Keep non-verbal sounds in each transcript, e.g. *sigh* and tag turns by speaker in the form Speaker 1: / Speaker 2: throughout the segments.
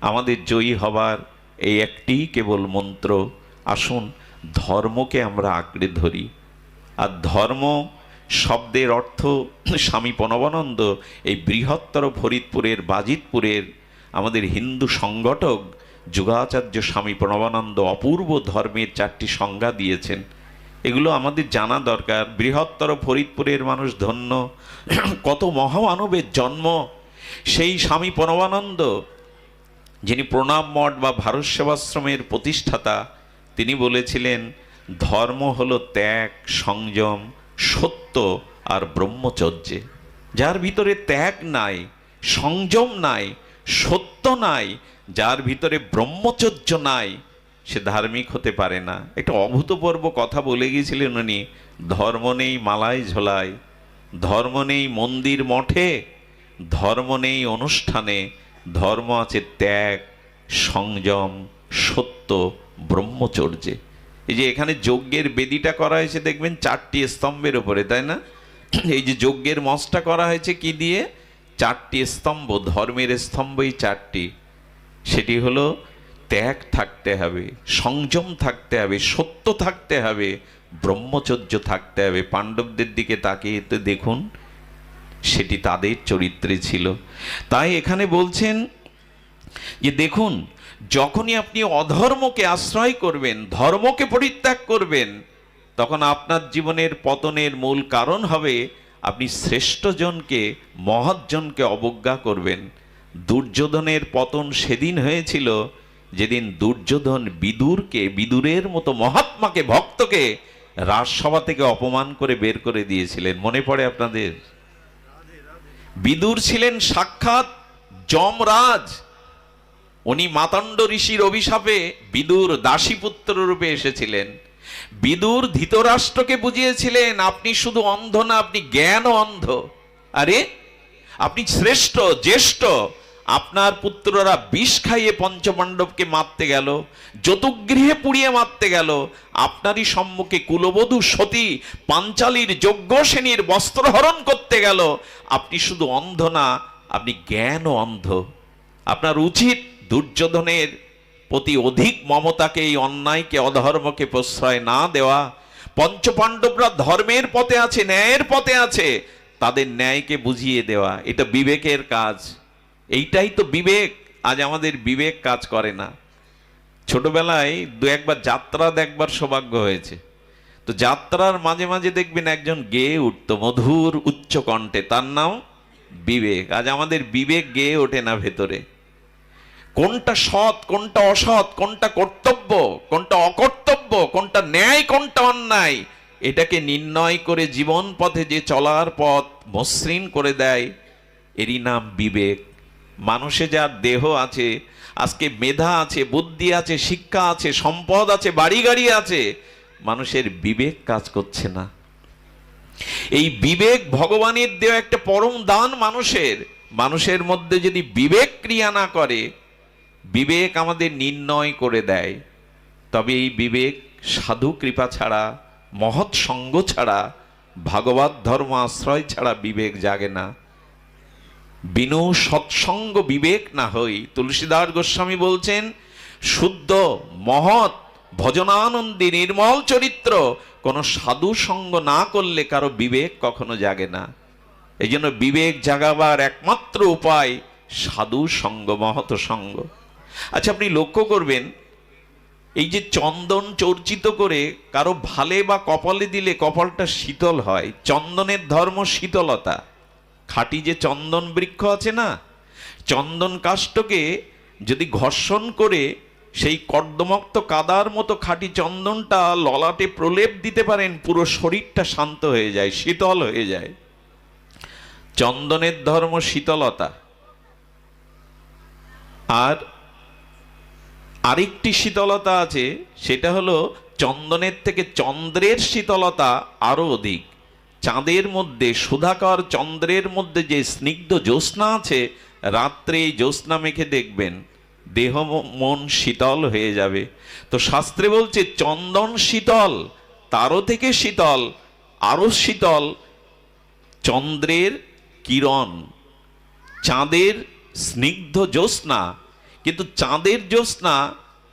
Speaker 1: আমাদের জয়ী হবার এই একটি কেবল মন্ত্র। আসুন, ধর্মকে আমরা আঁকড়ে ধরি। আর ধর্ম শব্দের অর্থ স্বামী প্রণবানন্দ এই বৃহত্তর ফরিদপুরের, বাজিতপুরের আমাদের হিন্দু সংগঠক যুগাচার্য স্বামী প্রণবানন্দ অপূর্ব ধর্মের চারটি সংজ্ঞা দিয়েছেন। এগুলো আমাদের জানা দরকার। বৃহত্তর ফরিদপুরের মানুষ ধন্য। কত মহামানবের জন্ম। সেই স্বামী প্রণবানন্দ যিনি প্রণাম মঠ বা ভারত সেবাশ্রমের প্রতিষ্ঠাতা, তিনি বলেছিলেন, ধর্ম হলো ত্যাগ, সংযম, সত্য আর ব্রহ্মচর্যে। যার ভিতরে ত্যাগ নাই, সংযম নাই, সত্য নাই, যার ভিতরে ব্রহ্মচর্য নাই, সে ধার্মিক হতে পারে না। একটা অভূতপূর্ব কথা বলে গিয়েছিলেন উনি, ধর্ম নেই মালায় ঝোলায় ধর্ম নেই মন্দির মঠে, ধর্ম নেই অনুষ্ঠানে ধর্ম আছে ত্যাগ, সংযম, সত্য, ব্রহ্মচর্যে। এই যে এখানে যজ্ঞের বেদিটা করা হয়েছে, দেখবেন চারটি স্তম্ভের উপরে, তাই না? *clears throat* এই যে যজ্ঞের মঞ্চটা করা হয়েছে কি দিয়ে? চারটি স্তম্ভ, ধর্মের স্তম্ভই চারটি। সেটি হলো ত্যাগ থাকতে হবে, সংযম থাকতে হবে, সত্য থাকতে হবে, ব্রহ্মচর্য থাকতে হবে। পাণ্ডবদের দিকে তাকিয়ে দেখুন সেটি তাদের চরিত্রে ছিল। তাই এখানে বলছেন যে, দেখুন, যখনই আপনি অধর্মকে আশ্রয় করবেন, ধর্মকে পরিত্যাগ করবেন, তখন আপনার জীবনের পতনের মূল কারণ হবে আপনি শ্রেষ্ঠজনকে, মহৎজনকে অবজ্ঞা করবেন। দুর্যোধনের পতন সেদিন হয়েছিল, যেদিন দুর্যোধন বিদুরকে, বিদুরের মতো মহাত্মাকে, ভক্তকে রাজসভা থেকে অপমান করে বের করে দিয়েছিলেন। মনে পড়ে আপনাদের? বিদুর ছিলেন সাক্ষাৎ যমরাজ। উনি মাতাণ্ড ঋষির অভিশাপে বিদুর দাসীপুত্র রূপে এসেছিলেন। বিদুর ধৃতরাষ্ট্রকে বুঝিয়েছিলেন, আপনি শুধু অন্ধ না, আপনি জ্ঞান অন্ধ। আরে, আপনি শ্রেষ্ঠ, জ্যেষ্ঠ আপনার পুত্ররা বিষ খাইয়ে পঞ্চপাণ্ডবকে মারতে গেল যতুগৃহে পুড়িয়ে মারতে গেল, আপনারই সম্মুখে কুলবধূ সতী পাঞ্চালীর যজ্ঞ শ্রেণির বস্ত্রহরণ করতে গেল। আপনি শুধু অন্ধ না, আপনি জ্ঞান অন্ধ। আপনার উচিত দুর্যোধনের প্রতি অধিক মমতাকে, এই অন্যায়কে, অধর্মকে প্রশ্রয় না দেওয়া। পঞ্চপাণ্ডবরা ধর্মের পথে আছে, ন্যায়ের পথে আছে, তাদের ন্যায়কে বুঝিয়ে দেওয়া। এটা বিবেকের কাজ। এইটাই তো বিবেক, আজ আমাদের বিবেক কাজ করে না। ছোটবেলায় দু একবার যাত্রা দেখবার সৌভাগ্য হয়েছে। তো যাত্রার মাঝে মাঝে দেখবেন একজন গেয়ে উঠতো মধুর উচ্চ কণ্ঠে, তার নাম বিবেক। আজ আমাদের বিবেক গেয়ে ওঠে না ভেতরে। কোনটা সৎ, কোনটা অসৎ, কোনটা কর্তব্য, কোনটা অকর্তব্য, কোনটা ন্যায়, কোনটা অন্যায়, এটাকে নির্ণয় করে জীবন পথে যে চলার পথ মসৃণ করে দেয়, এরই নাম বিবেক। মানুষে যার দেহ আছে, আজকে মেধা আছে, বুদ্ধি আছে, শিক্ষা আছে, সম্পদ আছে বাড়ি গাড়ি আছে, মানুষের বিবেক কাজ করছে না। এই বিবেক ভগবানের দেওয়া একটা পরম দান মানুষের। মানুষের মধ্যে যদি বিবেক ক্রিয়া না করে, বিবেক আমাদের নির্ণয় করে দেয়। তবে এই বিবেক সাধু কৃপা ছাড়া, মহৎ সঙ্গ ছাড়া, ভাগবত ধর্ম আশ্রয় ছাড়া বিবেক জাগে না। বিনু সৎসঙ্গ বিবেক না হই। তুলসীদাস গোস্বামী বলছেন, শুদ্ধ, মহৎ, ভজনানন্দী নির্মল চরিত্র, কোনো সাধু সঙ্গ না করলে কারও বিবেক কখনো জাগে না। এই জন্য বিবেক জাগাবার একমাত্র উপায় সাধু সঙ্গ, মহৎ সঙ্গ। আচ্ছা আপনি লক্ষ্য করবেন, এই যে চন্দন চর্চিত করে কারও ভালে বা কপালে দিলে কপালটা শীতল হয়, চন্দনের ধর্ম শীতলতা। খাঁটি যে চন্দন বৃক্ষ আছে না, চন্দন কাষ্ঠকে যদি ঘর্ষণ করে, সেই কর্দমক্ত কাদার মতো খাঁটি চন্দনটা ললাটে প্রলেপ দিতে পারেন, পুরো শরীরটা শান্ত হয়ে যায়, শীতল হয়ে যায়। চন্দনের ধর্ম শীতলতা। আর আরেকটি শীতলতা আছে, সেটা হলো চন্দনের থেকে চন্দ্রের শীতলতা আরও অধিক। চাঁদের মধ্যে, সুধাকর চন্দ্রের মধ্যে যে স্নিগ্ধ জ্যোৎস্না আছে, রাত্রে এই জ্যোৎস্না মেখে দেখবেন, দেহ মন শীতল হয়ে যাবে। তো শাস্ত্রে বলছে, চন্দন শীতল, তারও থেকে শীতল আরও শীতল চন্দ্রের কিরণ। চাঁদের স্নিগ্ধ জ্যোৎস্না, কিন্তু চাঁদের জ্যোৎস্না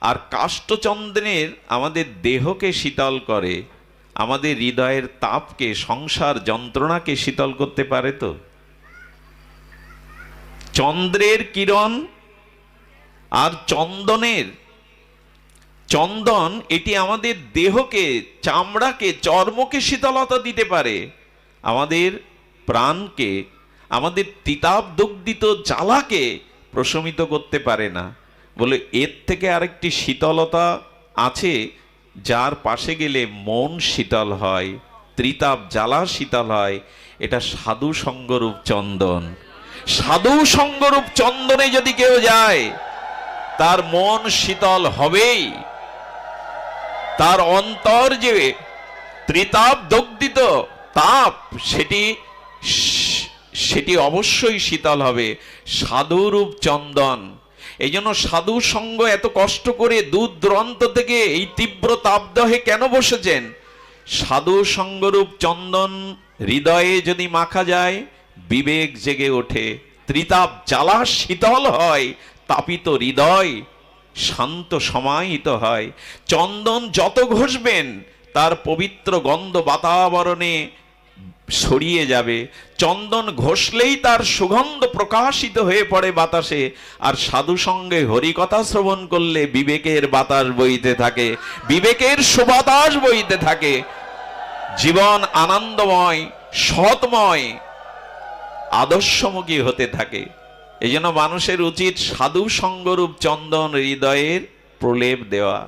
Speaker 1: আর কাষ্ঠচন্দ্রের আমাদের দেহকে শীতল করে। আমাদের হৃদয়ের তাপকে, সংসার যন্ত্রণাকে শীতল করতে পারে তো? চন্দ্রের কিরণ আর চন্দনের, চন্দন এটি আমাদের দেহকে, চামড়াকে, চর্মকে শীতলতা দিতে পারে। আমাদের প্রাণকে, আমাদের তিতাব দগ্ধিত জ্বালাকে প্রশমিত করতে পারে না। বলে এর থেকে আরেকটি শীতলতা আছে যার পাশে গেলে মন শীতল হয়, ত্রিতাপ জ্বালা শীতল হয়, এটা সাধু সঙ্গরূপ চন্দন। সাধু সঙ্গরূপ চন্দনে যদি কেউ যায়, তার মন শীতল হবেই। তার অন্তর যে ত্রিতাপ দগ্ধিত তাপ, সেটি সেটি অবশ্যই শীতল হবে। সাধুরূপ চন্দন। এই জন্য সাধু সঙ্গ এত কষ্ট করে দূর দূরান্ত থেকে এই তীব্র তাপদহে কেন বসেছেন? সাধু সঙ্গরূপ চন্দন হৃদয়ে যদি মাখা যায়, বিবেক জেগে ওঠে। ত্রিতাপ জ্বালা শীতল হয়, তাপিত হৃদয় শান্ত সমাহিত হয়। চন্দন যত ঘষবেন, তার পবিত্র গন্ধ বাতাবরণে ছড়িয়ে যাবে। চন্দন ঘষলেই তার সুগন্ধ প্রকাশিত হয়ে পড়ে বাতাসে, আর সাধু সঙ্গে হরিকথা শ্রবণ করলে বিবেকের বাতাস বইতে থাকে, বিবেকের সুবাতাস বইতে থাকে। জীবন আনন্দময়, সৎময়, আদর্শমুখী হতে থাকে। এই জন্য মানুষের উচিত সাধু সঙ্গরূপ চন্দন হৃদয়ের প্রলেপ দেওয়া।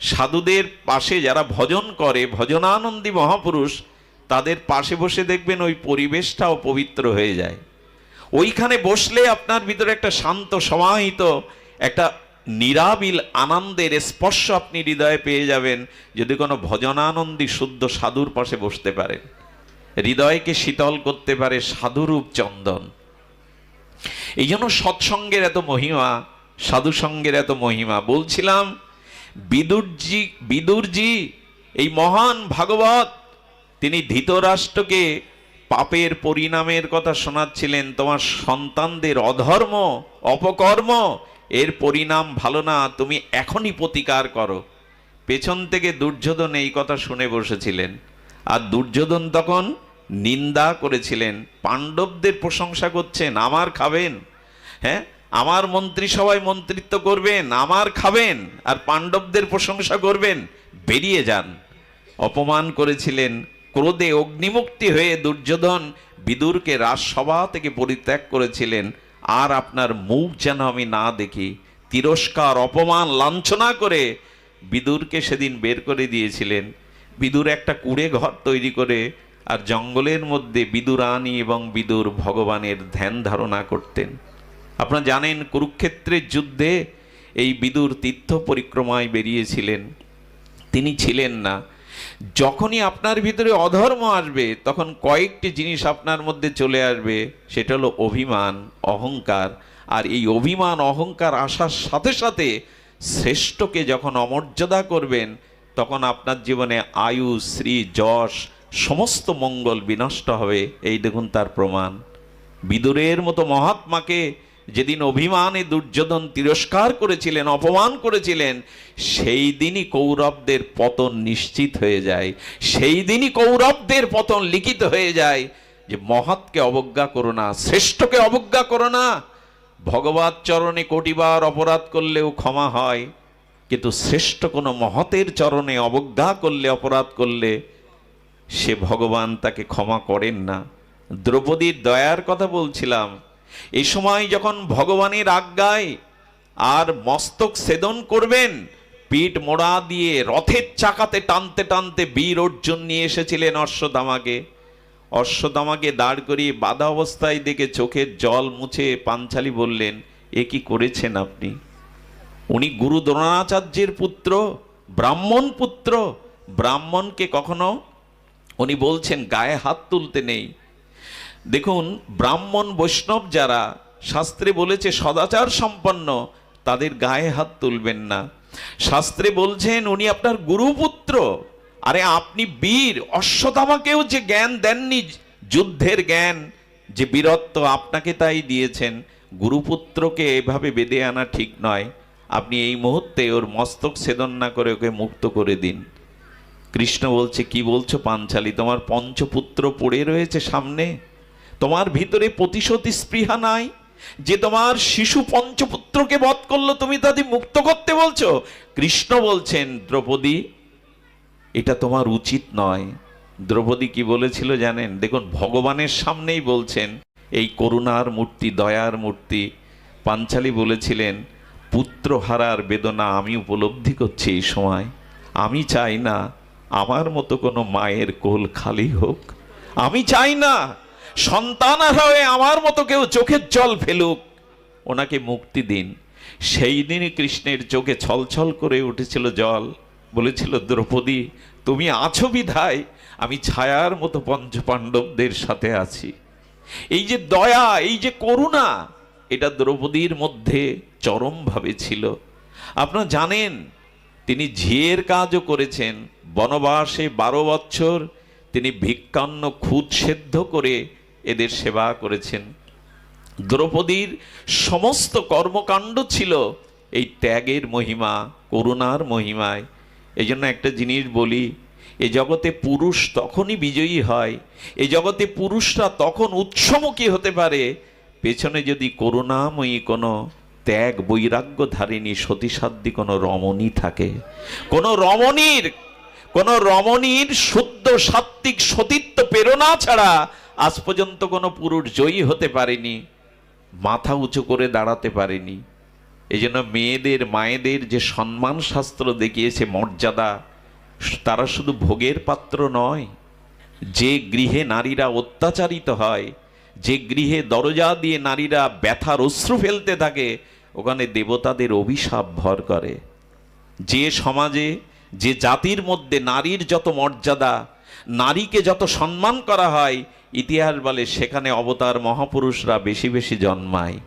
Speaker 1: সাধুদের পাশে যারা ভজন করে, ভজনানন্দী মহাপুরুষ তাদের পাশে বসে দেখবেন ওই পরিবেশটাও পবিত্র হয়ে যায়। ওইখানে বসলে আপনার ভিতরে একটা শান্ত, সমাহিত, একটা নিরাবিল আনন্দের স্পর্শ আপনি হৃদয়ে পেয়ে যাবেন যদি কোনো ভজনানন্দী শুদ্ধ সাধুর পাশে বসতে পারেন। হৃদয়কে শীতল করতে পারে সাধুরূপ চন্দন। এই জন্য সৎসঙ্গের এত মহিমা সাধু সঙ্গের এত মহিমা। বলছিলাম, বিদুরজি বিদুরজি, এই মহান ভাগবত তিনি ধৃতরাষ্ট্রকে পাপের পরিণামের কথা শোনাচ্ছিলেন, তোমার সন্তানদের অধর্ম, অপকর্ম, এর পরিণাম ভালো না, তুমি এখনই প্রতিকার করো। পেছন থেকে দুর্যোধন এই কথা শুনে বসেছিলেন। আর দুর্যোধন তখন নিন্দা করেছিলেন, পাণ্ডবদের প্রশংসা করছেন, আমার খাবেন হ্যাঁ? আমার মন্ত্রিসভায় মন্ত্রিত্ব করবেন, আমার খাবেন, আর পাণ্ডবদের প্রশংসা করবেন, বেরিয়ে যান। অপমান করেছিলেন ক্রোধে অগ্নিমুক্তি হয়ে দুর্যোধন বিদুরকে রাজসভা থেকে পরিত্যাগ করেছিলেন। আর আপনার মুখ যেন আমি না দেখি, তিরস্কার, অপমান, লাঞ্ছনা করে বিদুরকে সেদিন বের করে দিয়েছিলেন। বিদুর একটা কুড়ে ঘর তৈরি করে আর জঙ্গলের মধ্যে বিদুরানী এবং বিদুর ভগবানের ধ্যান ধারণা করতেন। আপনারা জানেন, কুরুক্ষেত্রের যুদ্ধে এই বিদুর তীর্থ পরিক্রমায় বেরিয়েছিলেন। তিনি ছিলেন না। যখনই আপনার ভিতরে অধর্ম আসবে, তখন কয়েকটি জিনিস আপনার মধ্যে চলে আসবে, সেটা হলো অভিমান, অহংকার। আর এই অভিমান, অহংকার আসার সাথে সাথে শ্রেষ্ঠকে যখন অমর্যাদা করবেন, তখন আপনার জীবনে আয়ু শ্রী যশ, সমস্ত মঙ্গল বিনষ্ট হবে। এই দেখুন তার প্রমাণ। বিদুরের মতো মহাত্মাকে যেদিন অভিমানে দুর্যোধন তিরস্কার করেছিলেন, অপমান করেছিলেন, সেই দিনই কৌরবদের পতন নিশ্চিত হয়ে যায়। সেই দিনই কৌরবদের পতন লিখিত হয়ে যায় যে মহৎকে অবজ্ঞা করো না, শ্রেষ্ঠকে অবজ্ঞা করো না। ভগবত চরণে কোটিবার অপরাধ করলেও ক্ষমা হয়, কিন্তু শ্রেষ্ঠ কোনো মহতের চরণে অবজ্ঞা করলে, অপরাধ করলে সে ভগবান তাকে ক্ষমা করেন না। দ্রৌপদীর দয়ার কথা বলছিলাম এই সময় যখন ভগবানের আজ্ঞায় আর মস্তক ছেদন করবেন, পিঠ মোড়া দিয়ে রথের চাকাতে টানতে টানতে বীর অর্জুন নিয়ে এসেছিলেন অশ্বদামাকে অশ্বদামাকে দাঁড় করিয়ে বাধা অবস্থায় দেখে চোখের জল মুছে পাঞ্চালি বললেন, এ কি করেছেন আপনি? উনি গুরু দ্রোণাচার্যের পুত্র, ব্রাহ্মণ পুত্র। ব্রাহ্মণকে কখনো? উনি বলছেন, গায়ে হাত তুলতে নেই। দেখুন, ব্রাহ্মণ, বৈষ্ণব যারা শাস্ত্রে বলেছে সদাচার সম্পন্ন, তাদের গায়ে হাত তুলবেন না। শাস্ত্রে বলছেন, উনি আপনার গুরুপুত্র। আরে আপনি বীর অশ্বতামাকেও যে জ্ঞান দেননি, যুদ্ধের জ্ঞান, যে বীরত্ব আপনাকে তাই দিয়েছেন। গুরুপুত্রকে এভাবে বেঁধে আনা ঠিক নয়। আপনি এই মুহূর্তে ওর মস্তক ছেদন না করে ওকে মুক্ত করে দিন। কৃষ্ণ বলছে, কি বলছো পাঞ্চালি? তোমার পঞ্চপুত্র পড়ে রয়েছে সামনে? তোমার ভিতরে প্রতিশোধী স্পৃহা নাই? যে তোমার শিশু পঞ্চপুত্রকে বধ করল, তুমি তাদের মুক্ত করতে বলছো? কৃষ্ণ বলছেন, দ্রৌপদী, এটা তোমার উচিত নয়। দ্রৌপদী কি বলেছিল জানেন? দেখুন, ভগবানের সামনেই বলছেন, এই করুণার মূর্তি, দয়ার মূর্তি। পাঞ্চালী বলেছিলেন পুত্র হারার বেদনা আমি উপলব্ধি করছি এই সময়। আমি চাই না আমার মতো কোনো মায়ের কোল খালি হোক। আমি চাই না সন্তান হয়ে আমার মতো কেউ চোখের জল ফেলুক। ওনাকে মুক্তি দিন। সেই দিনই কৃষ্ণের চোখে ছলছল করে উঠেছিল জল। বলেছিল, দ্রৌপদী, তুমি আছো বিধায়, আমি ছায়ার মতো পঞ্চপাণ্ডবদের সাথে আছি। এই যে দয়া, এই যে করুণা, এটা দ্রৌপদীর মধ্যে চরমভাবে ছিল। আপনারা জানেন, তিনি ঝিয়ের কাজও করেছেন। বনবাসে বারো বছর তিনি ভিক্ষান্ন খুদ সেদ্ধ করে এদের সেবা করেছেন। দ্রৌপদীর সমস্ত কর্মকাণ্ড ছিল এই ত্যাগের মহিমা, করুণার মহিমায়। এই জন্য একটা জিনিস বলি, এ জগতে পুরুষ তখনই বিজয়ী হয়, এ জগতে পুরুষরা তখন উৎসমুখী হতে পারে। পেছনে যদি করুণাময়ী কোনো ত্যাগ বৈরাগ্য ধারিণী সতীসাধ্যী কোনো রমণী থাকে, কোনো রমণীর, কোন রমণীর শুদ্ধ সাত্ত্বিক সতীত্ব প্রেরণা ছাড়া আজ পর্যন্ত কোনো পুরুষ জয়ী হতে পারেনি, মাথা উঁচু করে দাঁড়াতে পারেনি। এই জন্য মেয়েদের, মায়েদের যে সম্মান শাস্ত্র দেখিয়েছে মর্যাদা, তারা শুধু ভোগের পাত্র নয়, যে গৃহে নারীরা অত্যাচারিত হয়, যে গৃহে দরজা দিয়ে নারীরা ব্যথার অশ্রু ফেলতে থাকে, ওখানে দেবতাদের অভিশাপ ভর করে। যে সমাজে, যে জাতির মধ্যে নারীর যত মর্যাদা নারীকে যত সম্মান করা হয়, ইতিহাস বলে সেখানে অবতার মহাপুরুষরা বেশি বেশি জন্মায়।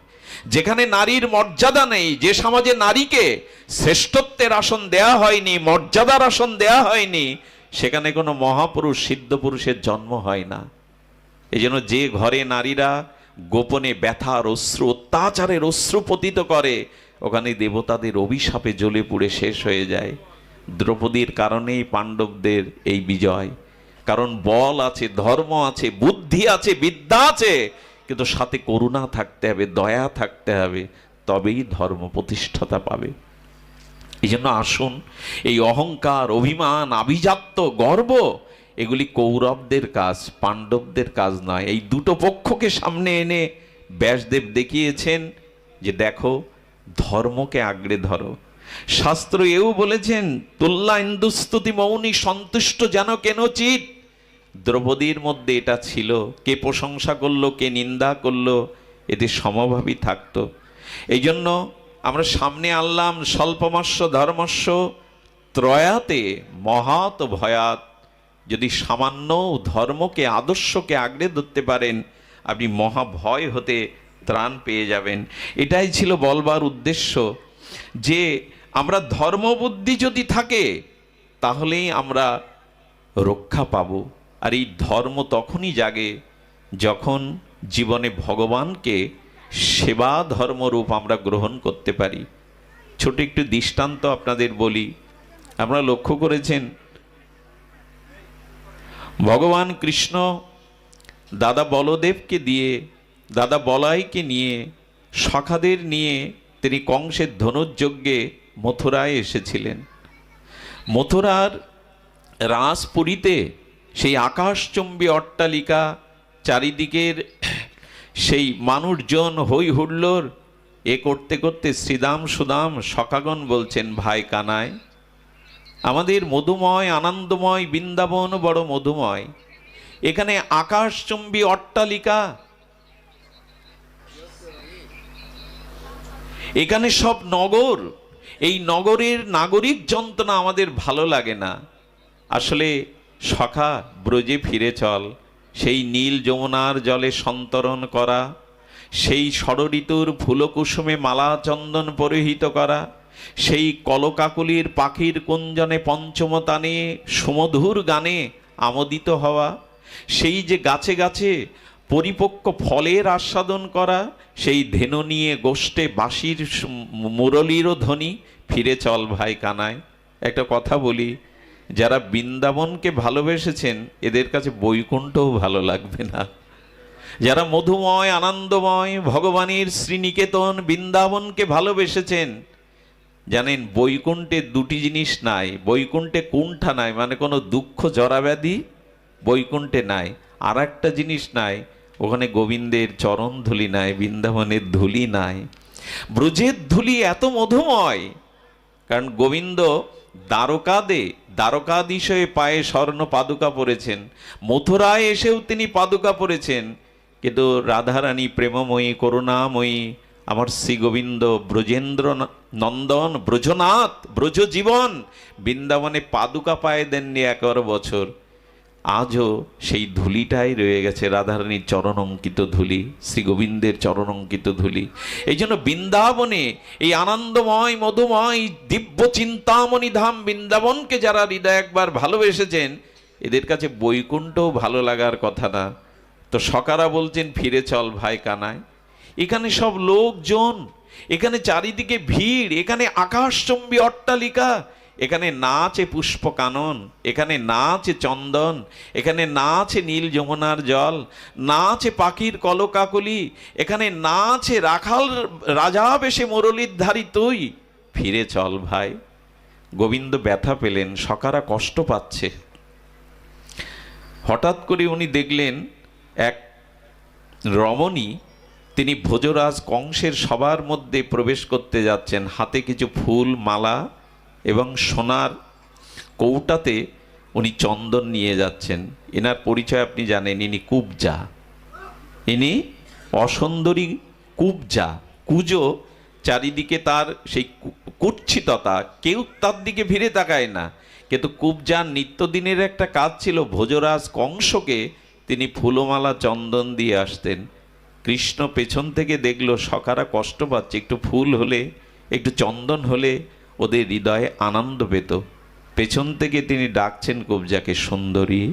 Speaker 1: যেখানে নারীর মর্যাদা নেই, যে সমাজে নারীকে শ্রেষ্ঠত্বের আসন দেয়া হয়নি, মর্যাদার আসন দেয়া হয়নি, সেখানে কোনো মহাপুরুষ, সিদ্ধ পুরুষের জন্ম হয় না। এই যে ঘরে নারীরা গোপনে ব্যথার অশ্রু, অত্যাচারের অশ্রু পতিত করে, ওখানে দেবতাদের অভিশাপে জ্বলে পুড়ে শেষ হয়ে যায়। দ্রৌপদীর কারণেই পাণ্ডবদের এই বিজয়। কারণ বল আছে, ধর্ম আছে, বুদ্ধি আছে, বিদ্যা আছে, কিন্তু সাথে করুণা থাকতে হবে, দয়া থাকতে হবে, তবেই ধর্ম প্রতিষ্ঠাতা পাবে। এই জন্য আসুন, এই অহংকার, অভিমান, আভিজাত্য, গর্ব, এগুলি কৌরবদের কাজ, পাণ্ডবদের কাজ নয়। এই দুটো পক্ষকে সামনে এনে ব্যাসদেব দেখিয়েছেন যে দেখো, ধর্মকে আঁকড়ে ধরো। শাস্ত্র এও বলেছেন তুল্লা ইন্দুস্তুতি মৌনী সন্তুষ্ট যেন কেন চিত দ্রৌপদীর মধ্যে এটা ছিল। কে প্রশংসা করল, কে নিন্দা করল এতে সমভাবই থাকতো। এই জন্য আমরা সামনে আনলাম স্বল্পমস্য, ধর্মস্য, ত্রয়াতে মহাত ভয়াত যদি সামান্য ধর্মকে, আদর্শকে আগড়ে ধরতে পারেন, আপনি মহাভয় হতে ত্রাণ পেয়ে যাবেন। এটাই ছিল বলবার উদ্দেশ্য, যে আমরা ধর্মবুদ্ধি যদি থাকে, তাহলেই আমরা রক্ষা পাব। আর এই ধর্ম তখনই জাগে যখন জীবনে ভগবানকে সেবা ধর্মরূপ আমরা গ্রহণ করতে পারি। ছোট একটু দৃষ্টান্ত আপনাদের বলি। আপনারা লক্ষ্য করেছেন, ভগবান কৃষ্ণ দাদা বলদেবকে দিয়ে, দাদা বলাইকে নিয়ে, সখাদের নিয়ে তিনি কংসের ধনুর্যজ্ঞে মথুরায় এসেছিলেন। মথুরার রাসপুরীতে সেই আকাশচুম্বী অট্টালিকা চারিদিকের সেই মানুষজন হই হুল্লোর এ করতে করতে শ্রীদাম সুদাম সখাগণ বলছেন, ভাই কানায়, আমাদের মধুময়, আনন্দময় বৃন্দাবন বড় মধুময়। এখানে আকাশচুম্বী অট্টালিকা। এখানে সব নগর, এই নগরের নাগরিক যন্ত্রণা আমাদের ভালো লাগে না। আসলে সখা, ব্রজে ফিরে চল। সেই নীল যমুনার জলে সন্তরণ করা। সেই ষড়ঋতুর ফুলকুসুমে মালা চন্দন পরিহিত করা। সেই কলকাকুলির পাখির কুঞ্জনে পঞ্চমতানে সুমধুর গানে আমোদিত হওয়া। সেই যে গাছে গাছে পরিপক্ক ফলের আস্বাদন করা। সেই ধেনু নিয়ে গোষ্ঠে বাঁশির মুরলীরও ধ্বনি। ফিরে চল ভাই কানায়। একটা কথা বলি যারা বৃন্দাবনকে ভালোবেসেছেন, এদের কাছে বৈকুণ্ঠও ভালো লাগবে না। যারা মধুময়, আনন্দময়, ভগবানের শ্রীনিকেতন, বৃন্দাবনকে ভালোবেসেছেন, জানেন বৈকুণ্ঠে দুটি জিনিস নাই। বৈকুণ্ঠে কুণ্ঠা নাই মানে কোনো দুঃখ, জরাব্যাধি বৈকুণ্ঠে নাই। আর একটা জিনিস নাই, ওখানে গোবিন্দের চরণ ধুলি নাই, বৃন্দাবনের ধুলি নাই। ব্রজের ধুলি এত মধুময়, কারণ গোবিন্দ দ্বারকাদে দ্বারকাদিশয়ে পায়ে স্বর্ণ পাদুকা পরেছেন। মথুরায় এসেও তিনি পাদুকা পরেছেন। কিন্তু রাধারানী প্রেমময়ী, করুণাময়ী, আমার শ্রীগোবিন্দ, ব্রজেন্দ্র নন্দন, ব্রজনাথ ব্রজ জীবন বৃন্দাবনে পাদুকা পায়ে দেননি একর বছর। আজও সেই ধুলিটাই রয়ে গেছে রাধারানীর চরণ অঙ্কিত ধুলি শ্রী গোবিন্দের চরণ অঙ্কিত ধুলি। এই জন্য বৃন্দাবনে এই আনন্দময়, মধুময়, দিব্য চিন্তামণি ধাম বৃন্দাবনকে যারা হৃদয় একবার ভালোবেসেছেন, এদের কাছে বৈকুণ্ঠও ভালো লাগার কথা না। তো সকারা বলছেন, ফিরে চল ভাই কানায়। এখানে সব লোকজন, এখানে চারিদিকে ভিড়, এখানে আকাশচম্বী অট্টালিকা এখানে না আছে পুষ্প কানন এখানে না আছে চন্দন, এখানে না আছে নীল যমুনার জল না আছে পাখির কলকাকলি, এখানে না আছে রাখাল রাজা বেশে মুরলীর ধারী তুই। ফিরে চল ভাই, গোবিন্দ ব্যথা পেলেন, সকারা কষ্ট পাচ্ছে। হঠাৎ করে উনি দেখলেন, এক রমণী, তিনি ভোজরাজ কংসের সবার মধ্যে প্রবেশ করতে যাচ্ছেন, হাতে কিছু ফুল, মালা এবং সোনার কৌটাতে উনি চন্দন নিয়ে যাচ্ছেন। এনার পরিচয় আপনি জানেন, ইনি কুবজা। ইনি অসুন্দরী কুবজা। কুজো চারিদিকে তার সেই কু- কুৎসিততা, কেউ তার দিকে ভিড়ে তাকায় না। কিন্তু কুবজার নিত্যদিনের একটা কাজ ছিল ভোজরাজ কংসকে তিনি ফুলমালা, চন্দন দিয়ে আসতেন। কৃষ্ণ পেছন থেকে দেখল, সকারা কষ্ট পাচ্ছে, একটু ফুল হলে, একটু চন্দন হলে ওদের হৃদয়ে আনন্দ পেত। পেছন থেকে তিনি ডাকছেন কুবজাকে, সুন্দরী,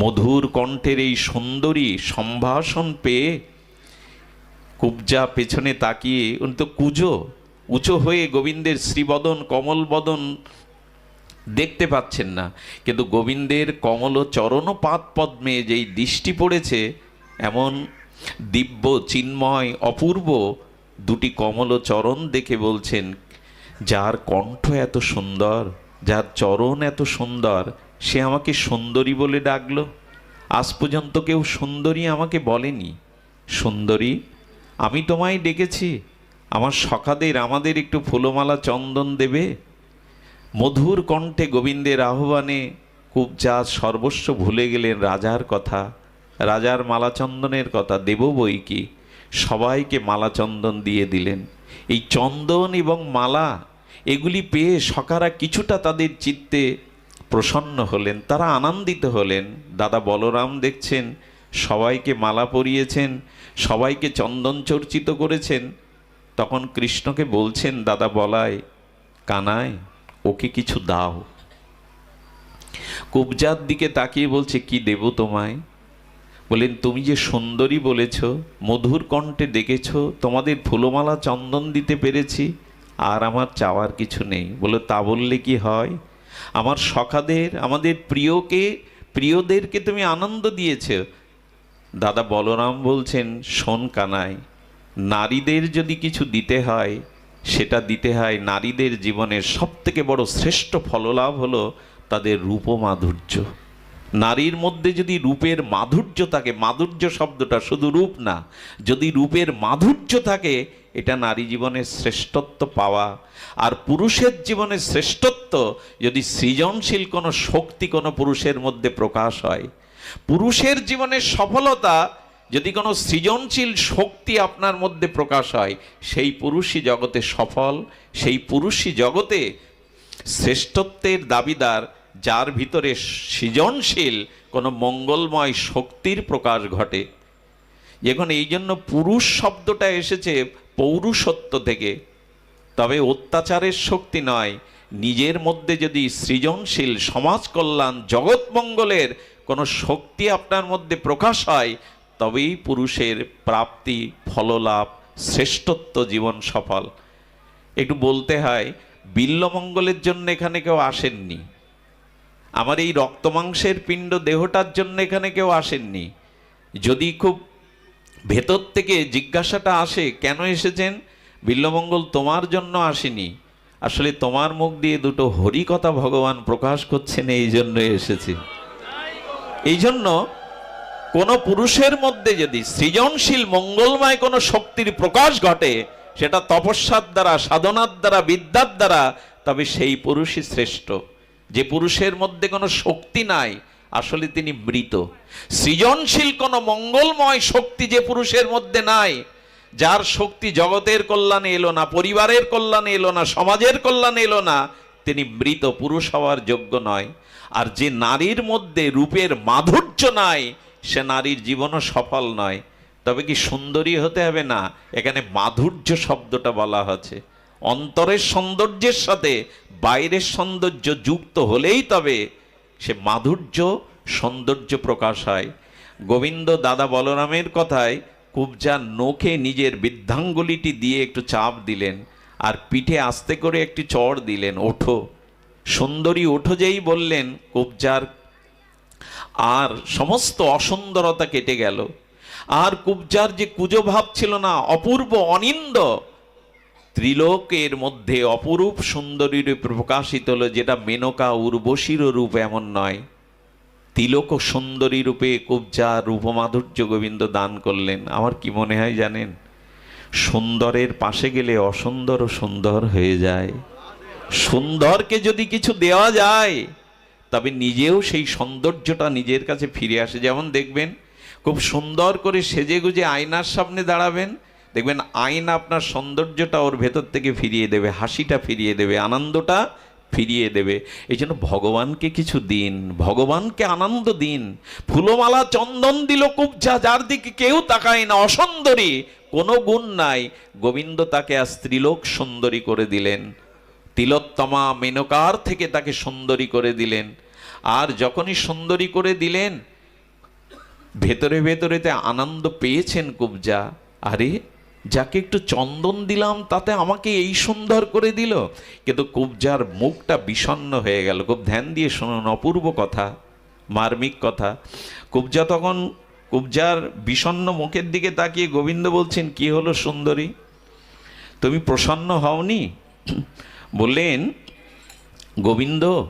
Speaker 1: মধুর কণ্ঠের এই সুন্দরী সম্ভাষণ পেয়ে কুবজা পেছনে তাকিয়ে উনি তো কুজো, উঁচু হয়ে গোবিন্দের শ্রীবদন, কমলবদন দেখতে পাচ্ছেন না। কিন্তু গোবিন্দের কমল চরণ পাদ পদ্মে যেই দৃষ্টি পড়েছে, এমন দিব্য, চিন্ময়, অপূর্ব দুটি কমল চরণ দেখে বলছেন যার কণ্ঠ এত সুন্দর, যার চরণ এত সুন্দর, সে আমাকে সুন্দরী বলে ডাকলো। আজ পর্যন্ত কেউ সুন্দরী আমাকে বলেনি। সুন্দরী, আমি তোমায় ডেকেছি। আমার সখাদের আমাদের একটু ফুলমালা চন্দন দেবে। মধুর কণ্ঠে গোবিন্দের আহ্বানে কুবজা সর্বস্ব ভুলে গেলেন রাজার কথা, রাজার মালাচন্দনের কথা, দেব বই কি? সবাইকে মালাচন্দন দিয়ে দিলেন। এই চন্দন এবং মালা এগুলি পেয়ে সকারা কিছুটা তাদের চিত্তে প্রসন্ন হলেন, তারা আনন্দিত হলেন। দাদা বলরাম দেখছেন, সবাইকে মালা পরিয়েছেন, সবাইকে চন্দন চর্চিত করেছেন। তখন কৃষ্ণকে বলছেন, দাদা বলায় কানায় ওকে কিছু দাও। কুবজার দিকে তাকিয়ে বলছে, কি দেব তোমায়? বলেন, তুমি যে সুন্দরী বলেছ, মধুর কণ্ঠে ডেকেছ, তোমাদের ফুলমালা চন্দন দিতে পেরেছি আর আমার চাওয়ার কিছু নেই। বলে, তা বললে কি হয়? আমার সখাদের, আমাদের প্রিয়কে, প্রিয়দেরকে তুমি আনন্দ দিয়েছ। দাদা বলরাম বলছেন, শোন কানায় নারীদের যদি কিছু দিতে হয়, সেটা দিতে হয় নারীদের জীবনের সব থেকে বড় শ্রেষ্ঠ ফললাভ হলো তাদের রূপ মাধুর্য নারীর মধ্যে যদি রূপের মাধুর্য থাকে, মাধুর্য শব্দটা শুধু রূপ না, যদি রূপের মাধুর্য থাকে, এটা নারী জীবনের শ্রেষ্ঠত্ব পাওয়া। আর পুরুষের জীবনের শ্রেষ্ঠত্ব, যদি সৃজনশীল কোনো শক্তি কোনো পুরুষের মধ্যে প্রকাশ হয়। পুরুষের জীবনের সফলতা, যদি কোনো সৃজনশীল শক্তি আপনার মধ্যে প্রকাশ হয়, সেই পুরুষই জগতে সফল, সেই পুরুষই জগতে শ্রেষ্ঠত্বের দাবিদার যার ভিতরে সৃজনশীল কোনো মঙ্গলময় শক্তির প্রকাশ ঘটে। এখন এই জন্য পুরুষ শব্দটা এসেছে পৌরুষত্ব থেকে। তবে অত্যাচারের শক্তি নয়। নিজের মধ্যে যদি সৃজনশীল সমাজ কল্যাণ জগৎ মঙ্গলের কোনো শক্তি আপনার মধ্যে প্রকাশ হয়, তবেই পুরুষের প্রাপ্তি, ফললাভ, শ্রেষ্ঠত্ব জীবন সফল। একটু বলতে হয়, বিল্লমঙ্গলের জন্য এখানে কেউ আসেননি। আমার এই রক্তমাংসের পিণ্ড দেহটার জন্য এখানে কেউ আসেননি। যদি খুব ভেতর থেকে জিজ্ঞাসাটা আসে, কেন এসেছেন? বিল্লমঙ্গল তোমার জন্য আসেনি। আসলে তোমার মুখ দিয়ে দুটো হরি কথা ভগবান প্রকাশ করছেন, এই জন্য এসেছে। এই জন্য কোনো পুরুষের মধ্যে যদি সৃজনশীল মঙ্গলময় কোনো শক্তির প্রকাশ ঘটে, সেটা তপস্যার দ্বারা, সাধনার দ্বারা, বিদ্যার দ্বারা, তবে সেই পুরুষই শ্রেষ্ঠ। যে পুরুষের মধ্যে কোনো শক্তি নাই, আসলে তিনি মৃত। সৃজনশীল কোনো মঙ্গলময় শক্তি যে পুরুষের মধ্যে নাই, যার শক্তি জগতের কল্যাণে এলো না, পরিবারের কল্যাণে এলো না, সমাজের কল্যাণে এলো না, তিনি মৃত পুরুষ হওয়ার যোগ্য নয়। আর যে নারীর মধ্যে রূপের মাধুর্য নাই, সে নারীর জীবনও সফল নয়। তবে কি সুন্দরী হতে হবে না? এখানে মাধুর্য শব্দটা বলা হচ্ছে। অন্তরের সৌন্দর্যের সাথে বাইরের সৌন্দর্য যুক্ত হলেই তবে সে মাধুর্য, সৌন্দর্য প্রকাশ হয়। গোবিন্দ দাদা বলরামের কথায় কুবজা নোখে নিজের বৃদ্ধাঙ্গুলিটি দিয়ে একটু চাপ দিলেন আর পিঠে আস্তে করে একটি চড় দিলেন, ওঠো। সুন্দরী ওঠো যেই বললেন, কুবজার আর সমস্ত অসুন্দরতা কেটে গেল। আর কুবজার যে কুজো ভাব ছিল না, অপূর্ব, অনিন্দ ত্রিলোকের মধ্যে অপরূপ সুন্দরী রূপে প্রকাশিত হলো যেটা মেনকা উর্বশীর রূপ এমন নয়। তিলক সুন্দরী রূপে কুবজা রূপমাধুর্য গোবিন্দ দান করলেন। আমার কি মনে হয় জানেন? সুন্দরের পাশে গেলে অসুন্দর সুন্দর হয়ে যায়। সুন্দরকে যদি কিছু দেওয়া যায়, তবে নিজেও সেই সৌন্দর্যটা নিজের কাছে ফিরে আসে। যেমন দেখবেন, খুব সুন্দর করে সেজে গুজে আয়নার সামনে দাঁড়াবেন দেখবেন আয়না আপনার সৌন্দর্যটা ওর ভেতর থেকে ফিরিয়ে দেবে, হাসিটা ফিরিয়ে দেবে, আনন্দটা ফিরিয়ে দেবে। এই জন্য ভগবানকে কিছু দিন, ভগবানকে আনন্দ দিন। ফুলমালা চন্দন দিল কুবজা যার দিকে কেউ তাকায় না, অসুন্দরী, কোনো গুণ নাই। গোবিন্দ তাকে আর স্ত্রীলোক সুন্দরী করে দিলেন। তিলোত্তমা মেনকার থেকে তাকে সুন্দরী করে দিলেন। আর যখনই সুন্দরী করে দিলেন, ভেতরে ভেতরেতে আনন্দ পেয়েছেন কুবজা আরে যাকে একটু চন্দন দিলাম, তাতে আমাকে এই সুন্দর করে দিল। কিন্তু কুবজার মুখটা বিষণ্ণ হয়ে গেল। খুব ধ্যান দিয়ে শুনুন, অপূর্ব কথা, মার্মিক কথা। কুবজা তখন, কুবজার বিষণ্ণ মুখের দিকে তাকিয়ে গোবিন্দ বলছেন, কি হলো সুন্দরী? তুমি প্রসন্ন হওনি? বললেন, গোবিন্দ,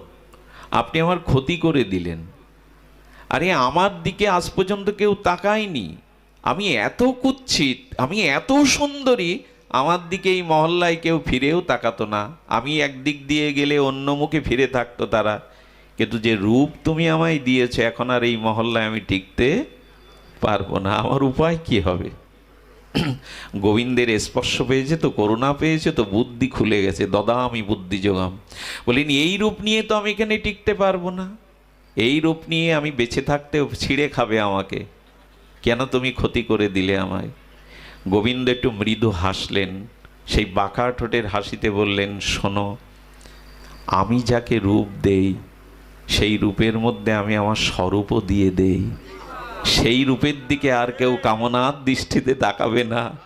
Speaker 1: আপনি আমার ক্ষতি করে দিলেন। আরে, আমার দিকে আজ পর্যন্ত কেউ তাকায়নি। আমি এত কুচ্ছিত আমি এত সুন্দরী, আমার দিকে এই মহল্লায় কেউ ফিরেও তাকাতো না। আমি একদিক দিয়ে গেলে অন্য মুখে ফিরে থাকতো তারা। কিন্তু যে রূপ তুমি আমায় দিয়েছ, এখন আর এই মহল্লায় আমি টিকতে পারব না। আমার উপায় কি হবে? গোবিন্দের স্পর্শ পেয়েছে তো, করুণা পেয়েছে তো, বুদ্ধি খুলে গেছে। দদা, আমি বুদ্ধি যোগাম। বলিন এই রূপ নিয়ে তো আমি এখানে টিকতে পারব না। এই রূপ নিয়ে আমি বেঁচে থাকতে ছিঁড়ে খাবে আমাকে। কেন তুমি ক্ষতি করে দিলে আমায়? গোবিন্দ একটু মৃদু হাসলেন, সেই বাঁকা ঠোঁটের হাসিতে বললেন, শোনো, আমি যাকে রূপ দেই, সেই রূপের মধ্যে আমি আমার স্বরূপও দিয়ে দেই। সেই রূপের দিকে আর কেউ কামনার দৃষ্টিতে তাকাবে না।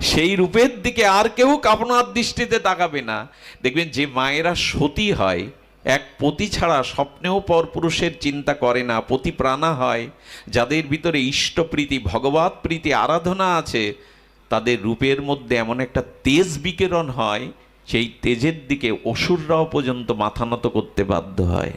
Speaker 1: সেই রূপের দিকে আর কেউ কামনার দৃষ্টিতে তাকাবে না। দেখবেন যে মায়েরা সতী হয় এক পতি ছাড়া স্বপ্নেও পরপুরুষের চিন্তা করে না, পতি প্রাণা হয়। যাদের ভিতরে ইষ্টপ্রীতি ভগবত প্রীতি, আরাধনা আছে, তাদের রূপের মধ্যে এমন একটা তেজ বিকিরণ হয়, সেই তেজের দিকে অসুররাও পর্যন্ত মাথা নত করতে বাধ্য হয়।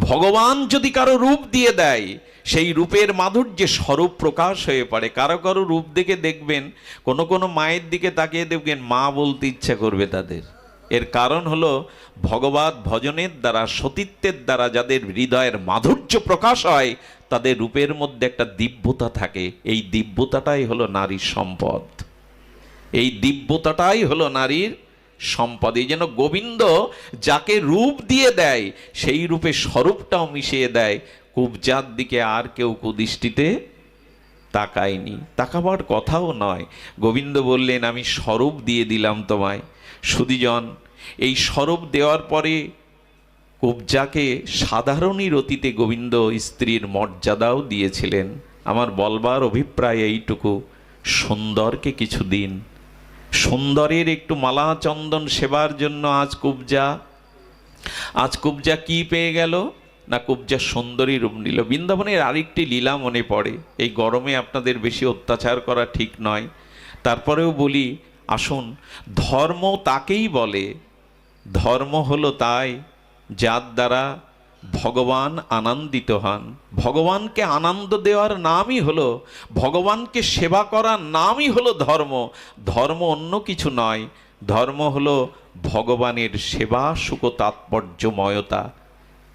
Speaker 1: ভগবান যদি কারও রূপ দিয়ে দেয়, সেই রূপের মাধুর্যে স্বরূপ প্রকাশ হয়ে পড়ে। কারও কারও রূপ দেখে দেখবেন, কোনো কোনো মায়ের দিকে তাকিয়ে দেখবেন, মা বলতে ইচ্ছা করবে তাদের। এর কারণ হলো ভগবত ভজনের দ্বারা, সতীত্বের দ্বারা যাদের হৃদয়ের মাধুর্য প্রকাশ হয়, তাদের রূপের মধ্যে একটা দিব্যতা থাকে। এই দিব্যতাটাই হলো নারীর সম্পদ। এই দিব্যতাটাই হলো নারীর সম্পদ। এই যেন গোবিন্দ যাকে রূপ দিয়ে দেয়, সেই রূপে স্বরূপটাও মিশিয়ে দেয়। কুবজার দিকে আর কেউ কুদৃষ্টিতে তাকায়নি। তাকাবার কথাও নয়। গোবিন্দ বললেন, আমি স্বরূপ দিয়ে দিলাম তোমায়। সুদীজন, এই স্বরূপ দেওয়ার পরে কুবজাকে সাধারণই রতিতে গোবিন্দ স্ত্রীর মর্যাদাও দিয়েছিলেন। আমার বলবার অভিপ্রায় এইটুকু, সুন্দরকে কিছু দিন সুন্দরের একটু মালা চন্দন সেবার জন্য আজ কুবজা। আজ কুবজা কি পেয়ে গেল? না কুবজা সুন্দরী রূপ নিল। বৃন্দাবনের আরেকটি লীলা মনে পড়ে। এই গরমে আপনাদের বেশি অত্যাচার করা ঠিক নয়। তারপরেও বলি আসুন, ধর্ম তাকেই বলে, ধর্ম হলো তাই যার দ্বারা ভগবান আনন্দিত হন। ভগবানকে আনন্দ দেওয়ার নামই হলো, ভগবানকে সেবা করার নামই হলো ধর্ম। ধর্ম অন্য কিছু নয়, ধর্ম হলো ভগবানের সেবা, সুখ, তাৎপর্যময়তা।